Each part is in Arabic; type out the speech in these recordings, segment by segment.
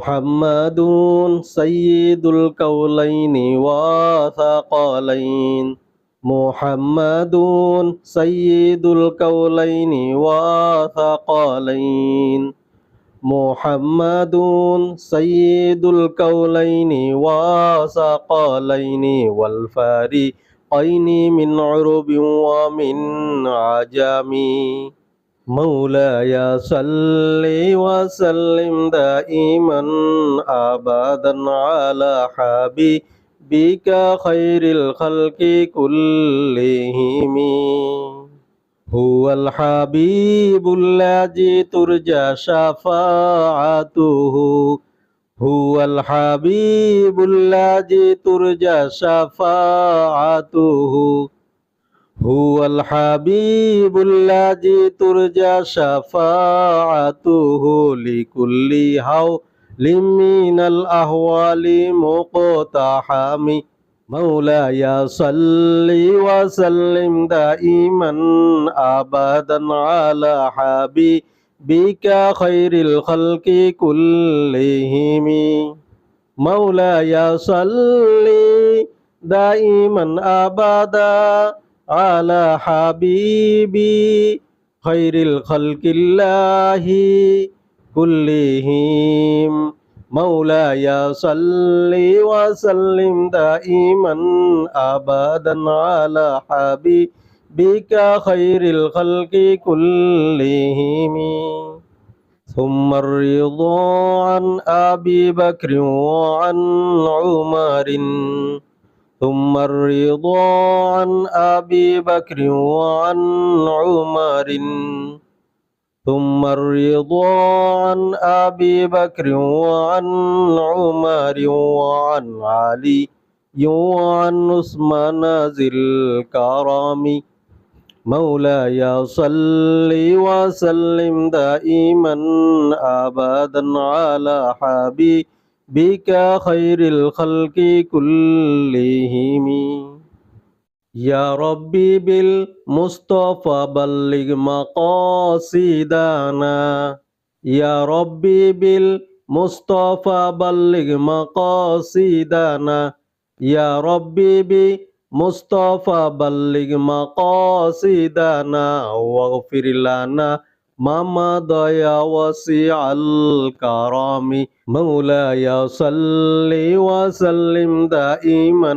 محمد سيد الكولين وثقلين محمد سيد الكولين وثقلين محمد سيد الكولين وثقلين والفارقين من عرب ومن عجم مولاي صل وسلم دائما ابدا على حبيبك خير الخلق كلهم. هو الحبيب الذي ترجى شفاعته. هو الحبيب الذي ترجى شفاعته. هو الحبيب الذي ترجى شفاعته لكل حول من الأهوال مقتحم. مولاي صل وسلم دائما أبدا على حبيبك خير الخلق كلهم. مولاي صل دائما أبدا على حبيبي خير الخلق الله كلهم. مولاي صل وسلم دائما ابدا على حبيبك خير الخلق كلهم. ثم الرضا عن أبي بكر وعن عمر. ثم الرضا عن أبي بكر وعن عمر. ثم الرضا عن أبي بكر وعن عمر وعن علي وعن عثمان ذي الكرم مولاي صل وسلم دائما أبدا على حبيبك. بك خير الخلق كلهم. يا ربي بالمصطفى بلغ مقاصدنا. يا ربي بالمصطفى بلغ مقاصدنا. يا ربي بالمصطفى بلغ مقاصدنا. واغفر لنا ما مضى يا وسيع الكرم مولاي صل وسلم دائما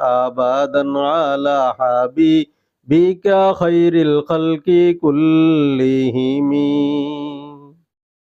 ابدا على حبيبك خير الخلق كلهم.